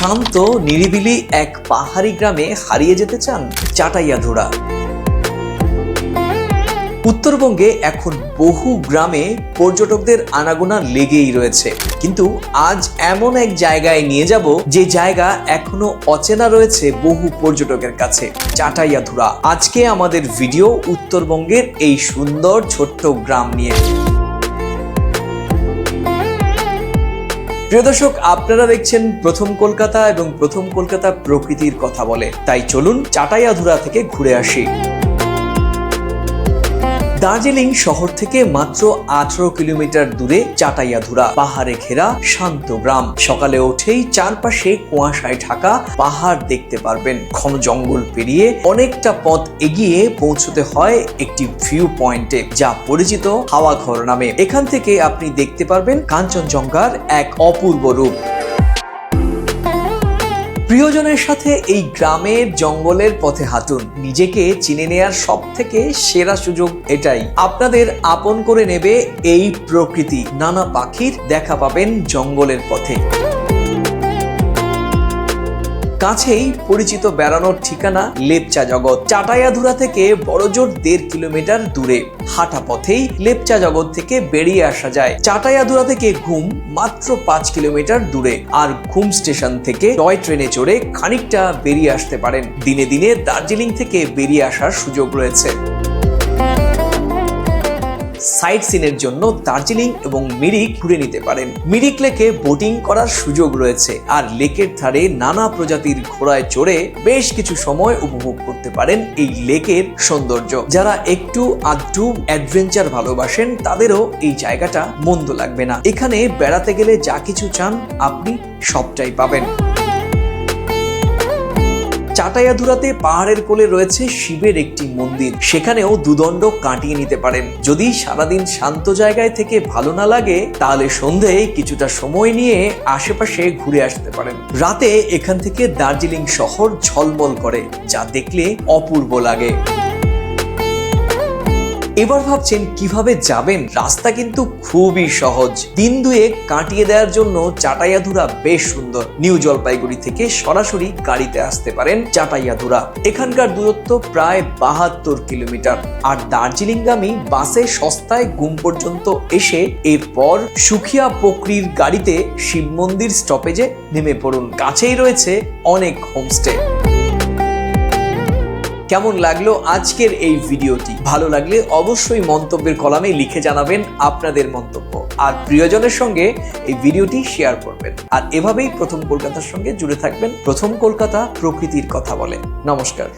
শান্ত, নিরিবিলি এক পাহাড়ি গ্রামে হারিয়ে যেতে চান চাটাইয়াধুরা। উত্তরবঙ্গে এখন বহু গ্রামে পর্যটকদের আনাগোনা লেগেই রয়েছে। কিন্তু আজ এমন এক জায়গায় নিয়ে যাব, যে জায়গা এখনও অচেনা রয়েছে বহু পর্যটকের কাছে, চাটাইয়াধুরা। আজকে আমাদের ভিডিও উত্তরবঙ্গের এই সুন্দর ছোট্ট গ্রাম নিয়ে। প্রিয় দর্শক, আপনারা দেখছেন প্রথম কলকাতা এবং প্রথম কলকাতা প্রকৃতির কথা বলে। তাই চলুন চাটাইয়াধুরা থেকে ঘুরে আসি। দার্জিলিং শহর থেকে মাত্র আঠারো কিলোমিটার দূরে চাটাইয়াধুরা, পাহাড়ে ঘেরা শান্ত গ্রাম। সকালে উঠেই চারপাশে কুয়াশায় ঢাকা পাহাড় দেখতে পারবেন। ঘন জঙ্গল পেরিয়ে অনেকটা পথ এগিয়ে পৌঁছতে হয় একটি ভিউ পয়েন্টে, যা পরিচিত হাওয়া ঘর নামে। এখান থেকে আপনি দেখতে পারবেন কাঞ্চনজঙ্ঘার এক অপূর্ব রূপ। প্রিয়জনের সাথে এই গ্রামের জঙ্গলের পথে হাঁটুন। নিজেকে চিনে নেয়ার সব থেকে সেরা সুযোগ এটাই। আপনাদের আপন করে নেবে এই প্রকৃতি। নানা পাখির দেখা পাবেন জঙ্গলের পথে। কাছেই পরিচিত বেড়ানোর ঠিকানা লেপচা জগৎ। চাটাইয়াধুরা থেকে বড়জোর দেড় কিলোমিটার দূরে। হাঁটা পথেই লেপচা জগৎ থেকে বেরিয়ে আসা যায়। চাটাইয়াধুরা থেকে ঘুম মাত্র পাঁচ কিলোমিটার দূরে। আর ঘুম স্টেশন থেকে টয় ট্রেনে চড়ে খানিকটা বেরিয়ে আসতে পারেন। দিনে দিনে দার্জিলিং থেকে বেরিয়ে আসার সুযোগ রয়েছে। সাইট সিনের জন্য দার্জিলিং এবং মিরিক ঘুরে নিতে পারেন। মিরিক লেকে বোটিং করার সুযোগ রয়েছে, আর লেকের ধারে নানা প্রজাতির ঘোড়ায় চড়ে বেশ কিছু সময় উপভোগ করতে পারেন এই লেকের সৌন্দর্য। যারা একটু আধটু অ্যাডভেঞ্চার ভালোবাসেন, তাদেরও এই জায়গাটা মন্দ লাগবে না। এখানে বেড়াতে গেলে যা কিছু চান, আপনি সবটাই পাবেন। চাটাইয়াধুরাতে পাহাড়ের কোলে রয়েছে শিবের একটি মন্দির। সেখানেও দুদণ্ড কাটিয়ে নিতে পারেন। যদি সারাদিন শান্ত জায়গায় থেকে ভালো না লাগে, তাহলে সন্ধেয় কিছুটা সময় নিয়ে আশেপাশে ঘুরে আসতে পারেন। রাতে এখান থেকে দার্জিলিং শহর ঝলমল করে, যা দেখলে অপূর্ব লাগে। এবার ভাবছেন কীভাবে যাবেন? রাস্তা কিন্তু খুবই সহজ। দিন দুয়েক কাটিয়ে দেওয়ার জন্য চাটাইয়াধুরা বেশ সুন্দর। নিউ জলপাইগুড়ি থেকে সরাসরি গাড়িতে আসতে পারেন চাটাইয়াধুরা। এখানকার দূরত্ব প্রায় বাহাত্তর কিলোমিটার। আর দার্জিলিংগামী বাসে সস্তায় ঘুম পর্যন্ত এসে এরপর সুখিয়া পকরির গাড়িতে শিব মন্দির স্টপেজে নেমে পড়ুন। কাছেই রয়েছে অনেক হোমস্টে। কেমন লাগল আজকের এই ভিডিওটি? ভালো লাগলে অবশ্যই মন্তব্যের কলামে লিখে জানাবেন আপনাদের মন্তব্য। আর প্রিয়জনের সঙ্গে এই ভিডিওটি শেয়ার করবেন। আর এভাবেই প্রথম কলকাতার সঙ্গে জুড়ে থাকবেন প্রথম কলকাতা প্রকৃতির কথা বলে। নমস্কার।